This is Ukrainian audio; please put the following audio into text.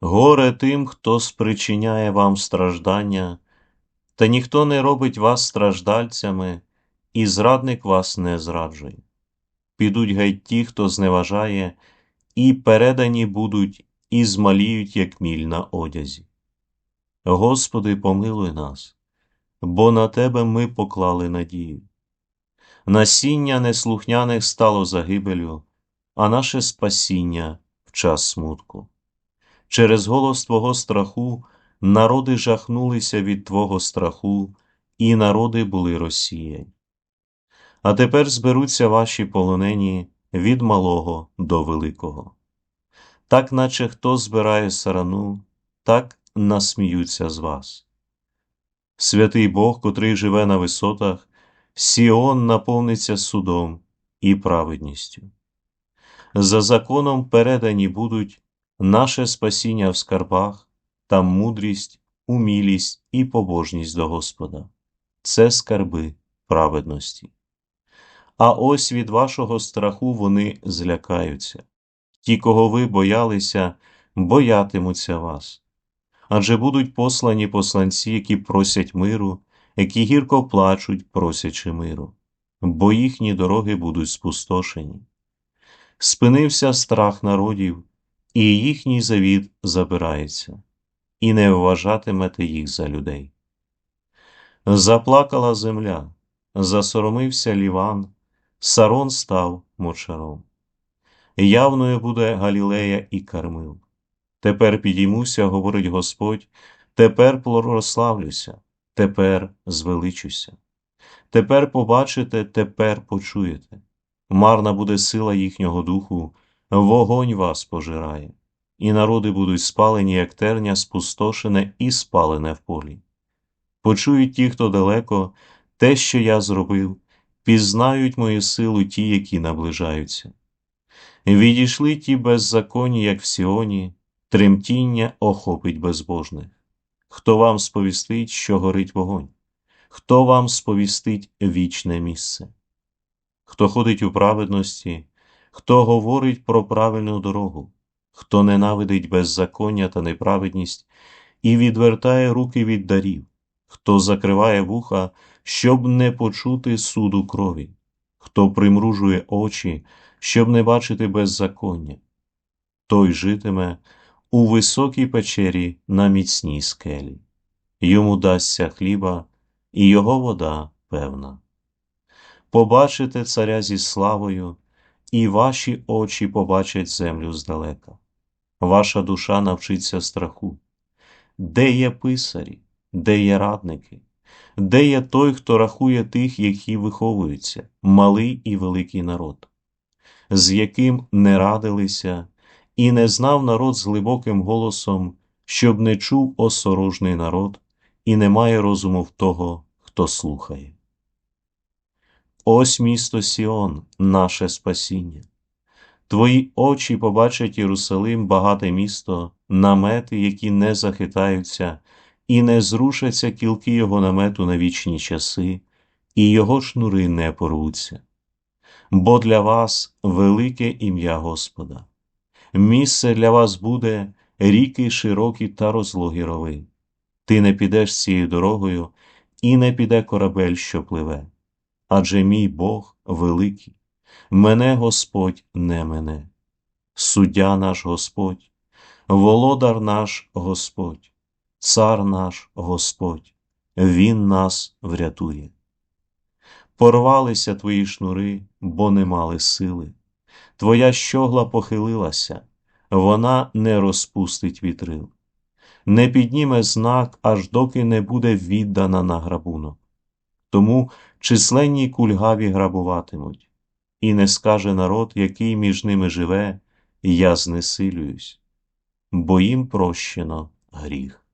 Горе тим, хто спричиняє вам страждання, та ніхто не робить вас страждальцями, і зрадник вас не зраджує. Підуть геть ті, хто зневажає, і передані будуть, і змаліють, як міль на одязі. Господи, помилуй нас, бо на Тебе ми поклали надію. Насіння неслухняних стало загибелю, а наше спасіння в час смутку. Через голос Твого страху народи жахнулися від Твого страху, і народи були розсіяні. А тепер зберуться ваші полонені від малого до великого. Так, наче хто збирає сарану, так насміються з вас. Святий Бог, котрий живе на висотах, Сіон наповниться судом і праведністю. За законом передані будуть наше спасіння в скарбах та мудрість, умілість і побожність до Господа це скарби праведності. А ось від вашого страху вони злякаються. Ті, кого ви боялися, боятимуться вас. Адже будуть послані посланці, які просять миру, які гірко плачуть, просячи миру, бо їхні дороги будуть спустошені. Спинився страх народів, і їхній завіт забирається, і не вважатимете їх за людей. Заплакала земля, засоромився ліван, сарон став мочаром. Явною буде Галілея і Кармил. Тепер підіймуся, говорить Господь, тепер прославлюся, тепер звеличуся. Тепер побачите, тепер почуєте. Марна буде сила їхнього духу, вогонь вас пожирає, і народи будуть спалені, як терня, спустошене і спалене в полі. Почують ті, хто далеко, те, що я зробив, пізнають мою силу ті, які наближаються. Відійшли ті беззаконні, як в Сіоні, тремтіння охопить безбожних. Хто вам сповістить, що горить вогонь? Хто вам сповістить вічне місце? Хто ходить у праведності, хто говорить про правильну дорогу, хто ненавидить беззаконня та неправедність і відвертає руки від дарів, хто закриває вуха, щоб не почути суду крові, хто примружує очі, щоб не бачити беззаконня, той житиме у високій печері на міцній скелі, йому дасться хліба, і його вода певна. Побачите царя зі славою, і ваші очі побачать землю здалека. Ваша душа навчиться страху. Де є писарі, де є радники, де є той, хто рахує тих, які виховуються, малий і великий народ, з яким не радилися, і не знав народ з глибоким голосом, щоб не чув осорожний народ, і не має розуму в того, хто слухає. Ось місто Сіон, наше спасіння. Твої очі побачать Єрусалим, багате місто, намети, які не захитаються, і не зрушаться кілки його намету на вічні часи, і його шнури не порвуться. Бо для вас велике ім'я Господа. Місце для вас буде ріки широкі та розлогі рови. Ти не підеш цією дорогою, і не піде корабель, що пливе. Адже мій Бог великий, мене Господь не мене, суддя наш Господь, володар наш Господь, цар наш Господь, Він нас врятує. Порвалися твої шнури, бо не мали сили, твоя щогла похилилася, вона не розпустить вітрил, не підніме знак, аж доки не буде віддана на грабунок. Тому численні кульгаві грабуватимуть, і не скаже народ, який між ними живе, я знесилююсь, бо їм прощено гріх.